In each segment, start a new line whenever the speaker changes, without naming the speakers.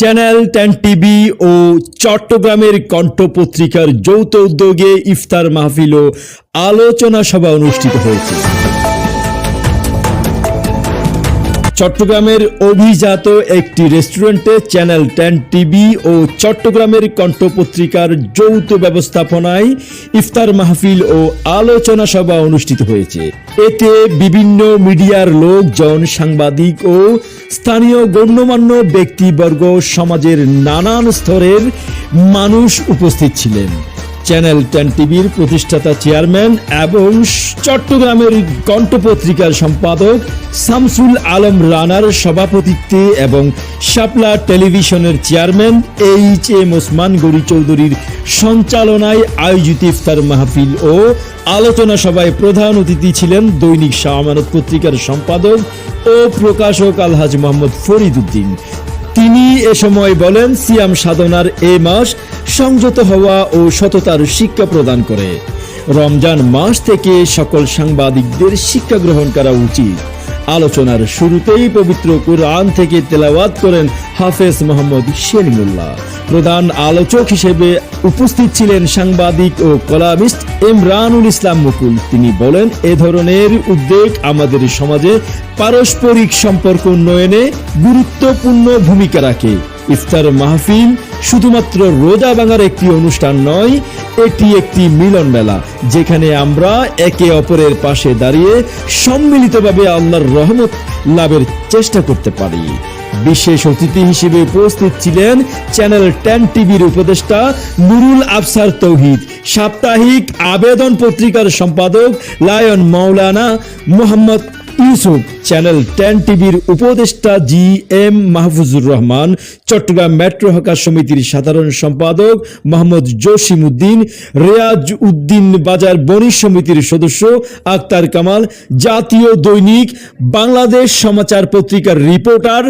Channel ten TV ও চট্টগ্রামের কণ্ঠ পত্রিকার যৌথ উদ্যোগে ইফতার মাহফিল ও আলোচনা সভা অনুষ্ঠিত হয়েছে। চট্টগ্রামের অভিজাত একটি রেস্টুরেন্টে চ্যানেল টেন টিভি ও চট্টগ্রামের কণ্ঠ পত্রিকার যৌথ ব্যবস্থাপনায় ইফতার মাহফিল ও আলোচনা সভা অনুষ্ঠিত হয়েছে। এতে বিভিন্ন মিডিয়ার লোকজন, সাংবাদিক ও স্থানীয় গণ্যমান্য ব্যক্তিবর্গ সমাজের নানান স্তরের মানুষ উপস্থিত ছিলেন। চ্যানেল টেন টিভির প্রতিষ্ঠাতা চেয়ারম্যান এবং চট্টগ্রামের কণ্ঠ পত্রিকার সম্পাদক শামসুল আলম রানার সভাপতিত্বে এবং শাপলা টেলিভিশনের চেয়ারম্যান এইচ এম ওসমান গরি চৌধুরীর সঞ্চালনায় আয়োজিত ইফতার মাহফিল ও আলোচনা সভায় প্রধান অতিথি ছিলেন দৈনিক শাহমানত পত্রিকার সম্পাদক ও প্রকাশক আলহাজ মোহাম্মদ ফরিদ উদ্দিন তিনি এ সময় বলেন, সিয়াম সাধনার এ মাস সংযত হওয়া ও সততার শিক্ষা প্রদান করে। রমজান মাস থেকে সকল সাংবাদিকদের শিক্ষা গ্রহণ করা উচিত। আলোচনার শুরুতেই পবিত্র কোরআন থেকে তেলাওয়াত করেন হাফেজ মোহাম্মদ শেলিমুল্লাহ প্রধান আলোচক হিসেবে উপস্থিত ছিলেন সাংবাদিক ও কলামিস্ট ইমরানুল ইসলাম মুকুল। তিনি বলেন, এ ধরনের উদ্যোগ আমাদের সমাজে পারস্পরিক সম্পর্ক উন্নয়নে গুরুত্বপূর্ণ ভূমিকা রাখে। ইফতার মাহফিল শুধুমাত্র রোজা ভাঙার একটি অনুষ্ঠান নয়, এটি একটি মিলন মেলা, যেখানে আমরা একে অপরের পাশে দাঁড়িয়ে সম্মিলিতভাবে আল্লাহর রহমত লাভের চেষ্টা করতে পারি। বিশেষ অতিথি হিসেবে উপস্থিত ছিলেন চ্যানেল টেন টিভির উপদেষ্টা নুরুল আফসার তৌহিদ, সাপ্তাহিক আবেদন পত্রিকার সম্পাদক lion Maulana Mohammad Yusuf. Channel ten টিভির উপদেষ্টা G M Mahfuzur Rahman, Chattogram metro hawker সমিতির সাধারণ সম্পাদক মোহাম্মদ জসিম উদ্দিন রেয়াজ উদ্দিন বাজার বণিক সমিতির সদস্য আক্তার কামাল, জাতীয় দৈনিক বাংলাদেশ সমাচার পত্রিকার রিপোর্টার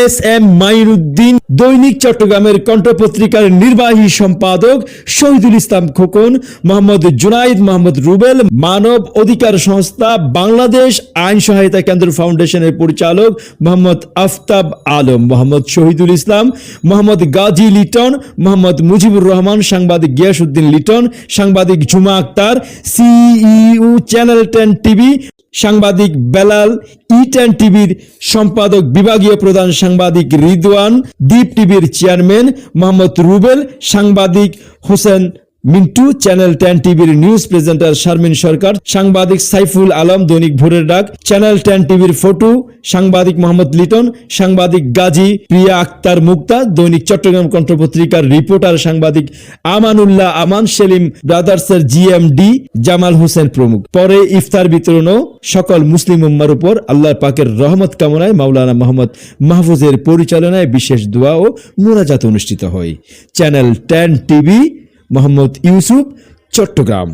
এস এম মাইনুদ্দিন, দৈনিক চট্টগ্রামের কণ্ঠ পত্রিকার নির্বাহী সম্পাদক শহীদুল ইসলাম খোকন, মোহাম্মদ জুনাইদ মোহাম্মদ রুবেল, মানব অধিকার সংস্থা বাংলাদেশ আইন সহায়তা কেন্দ্র ফাউন্ডেশনের পরিচালক মোহাম্মদ আফতাব আলম, মোহাম্মদ শহীদুল ইসলাম, মোহাম্মদ গাজী লিটন, মোহাম্মদ মুজিবুর রহমান, সাংবাদিক গিয়াসউদ্দিন লিটন, সাংবাদিক Jhuma Akter, CU channel ten TV, সাংবাদিক বেলাল, ই টেন টিভির সম্পাদক বিভাগীয় প্রধান সাংবাদিক রিদওয়ান দ্বীপ টিভির চেয়ারম্যান মোহাম্মদ রুবেল, সাংবাদিক হোসেন মিন্টু চ্যানেল টেন টিভির নিউজ প্রেজেন্টার শারমিন সরকার সাংবাদিক সাইফুল আলম, দৈনিক ভোরের ডাক চ্যানেল টেন টিভির ফটো, সাংবাদিক মোহাম্মদ লিটন, সাংবাদিক গাজী প্রিয়া আক্তার মুক্তা, দৈনিক চট্টগ্রাম কণ্ঠ পত্রিকার রিপোর্টার সাংবাদিক আমানুল্লাহ আমান, সেলিম ব্রাদার্সের জিএমডি জামাল হোসেন প্রমুখ। পরে ইফতার বিতরণও সকল মুসলিম উম্মার উপর আল্লাহ পাকের রহমত কামনায় মাওলানা মোহাম্মদ মাহফুজের পরিচালনায় বিশেষ দোয়া ও মোনাজাত অনুষ্ঠিত হয়। Channel ten TV Mohammad Yusuf Chattogram.